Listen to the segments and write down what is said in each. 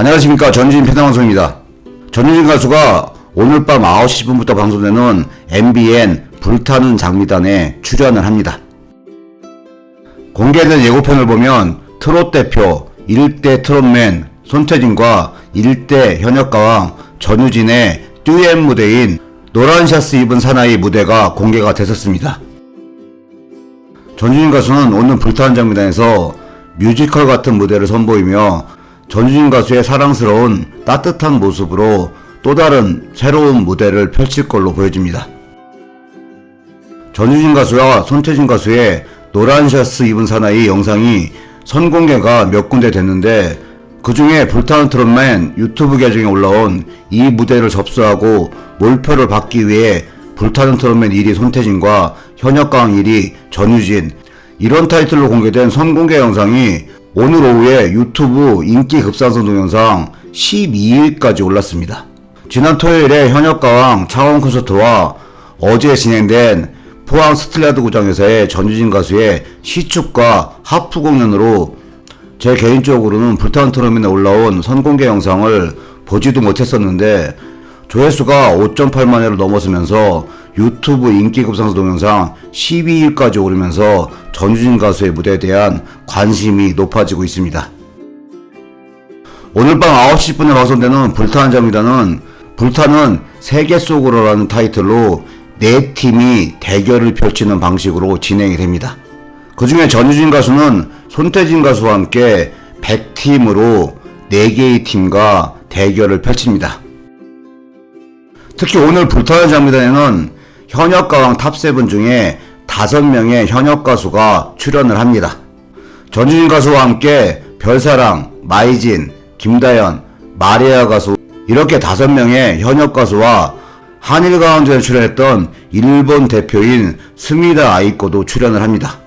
안녕하십니까 전주진 편향방송입니다. 전주진 가수가 오늘 밤 9시 10분부터 방송되는 MBN 불타는 장미단에 출연을 합니다. 공개된 예고편을 보면 트롯 대표 1대 트롯맨 손태진과 1대 현역가왕 전유진의 듀엣 무대인 노란 샤스 입은 사나이 무대가 공개가 됐었습니다. 전주진 가수는 오늘 불타는 장미단에서 뮤지컬 같은 무대를 선보이며 전주진 가수의 사랑스러운 따뜻한 모습으로 또 다른 새로운 무대를 펼칠 걸로 보여집니다. 전주진 가수와 손태진 가수의 노란 셔츠 입은 사나이 영상이 선공개가 몇 군데 됐는데 그 중에 불타는 트롯맨 유튜브 계정에 올라온 이 무대를 접수하고 몰표를 받기 위해 불타는 트롯맨 1위 손태진과 현역강 1위 전유진 이런 타이틀로 공개된 선공개 영상이 오늘 오후에 유튜브 인기 급상승 동영상 12위까지 올랐습니다. 지난 토요일에 현역가왕 창원 콘서트와 어제 진행된 포항 스틸라드 구장에서의 전유진 가수의 시축과 하프 공연으로 제 개인적으로는 불타는 트롯맨에 올라온 선공개 영상을 보지도 못했었는데 조회수가 5.8만 회를 넘어서면서 유튜브 인기 급상승 동영상 12위까지 오르면서 전유진 가수의 무대에 대한 관심이 높아지고 있습니다. 오늘 밤 9시 10분에 방송되는 불타는 잠이라는 불타는 세계 속으로라는 타이틀로 네 팀이 대결을 펼치는 방식으로 진행이 됩니다. 그 중에 전유진 가수는 손태진 가수와 함께 100팀으로 4개의 팀과 대결을 펼칩니다. 특히 오늘 불타는 장미단에는 현역 가왕 탑7 중에 5명의 현역 가수가 출연을 합니다. 전주진 가수와 함께 별사랑, 마이진, 김다연, 마리아 가수 이렇게 5명의 현역 가수와 한일 가왕전에 출연했던 일본 대표인 스미다 아이코도 출연을 합니다.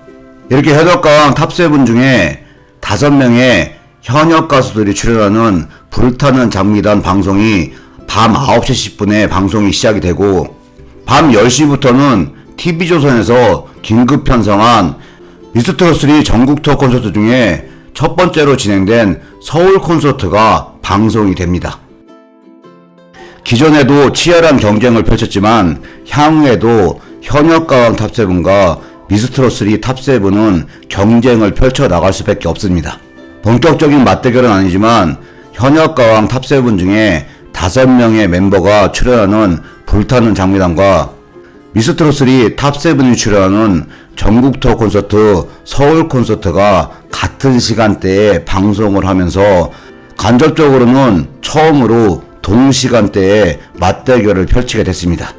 이렇게 현역 가왕 탑7 중에 5명의 현역 가수들이 출연하는 불타는 장미단 방송이 밤 9시 10분에 방송이 시작이 되고 밤 10시부터는 TV조선에서 긴급 편성한 미스터트롯3 전국 투어 콘서트 중에 첫 번째로 진행된 서울 콘서트가 방송이 됩니다. 기존에도 치열한 경쟁을 펼쳤지만 향후에도 현역 가왕 탑7과 미스트롯3 탑7은 경쟁을 펼쳐 나갈 수밖에 없습니다. 본격적인 맞대결은 아니지만 현역 가왕 탑7 중에 5명의 멤버가 출연하는 불타는 장미단과 미스트롯3 탑7이 출연하는 전국 투어 콘서트 서울 콘서트가 같은 시간대에 방송을 하면서 간접적으로는 처음으로 동시간대에 맞대결을 펼치게 됐습니다.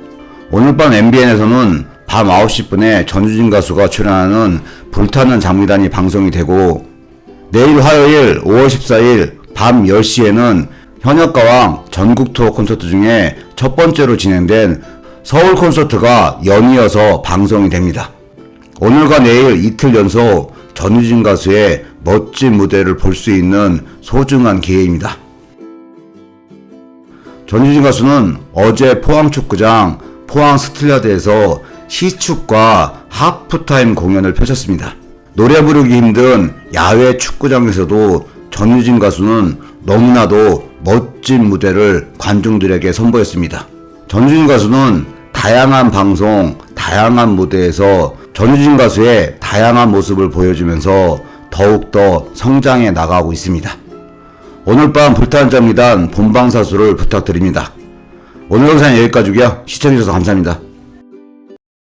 오늘 밤 MBN에서는 밤 9시 분에 전주진 가수가 출연하는 불타는 장미단이 방송이 되고 내일 화요일 5월 14일 밤 10시에는 현역가왕 전국 투어 콘서트 중에 첫 번째로 진행된 서울 콘서트가 연이어서 방송이 됩니다. 오늘과 내일 이틀 연속 전유진 가수의 멋진 무대를 볼 수 있는 소중한 기회입니다. 전유진 가수는 어제 포항 축구장 포항 스틸라드에서 시축과 하프타임 공연을 펼쳤습니다. 노래 부르기 힘든 야외 축구장에서도 전유진 가수는 너무나도 멋진 무대를 관중들에게 선보였습니다. 전유진 가수는 다양한 방송, 다양한 무대에서 전유진 가수의 다양한 모습을 보여주면서 더욱더 성장해 나가고 있습니다. 오늘 밤 불타는 잠미단 본방사수를 부탁드립니다. 오늘 영상 여기까지고요. 시청해주셔서 감사합니다.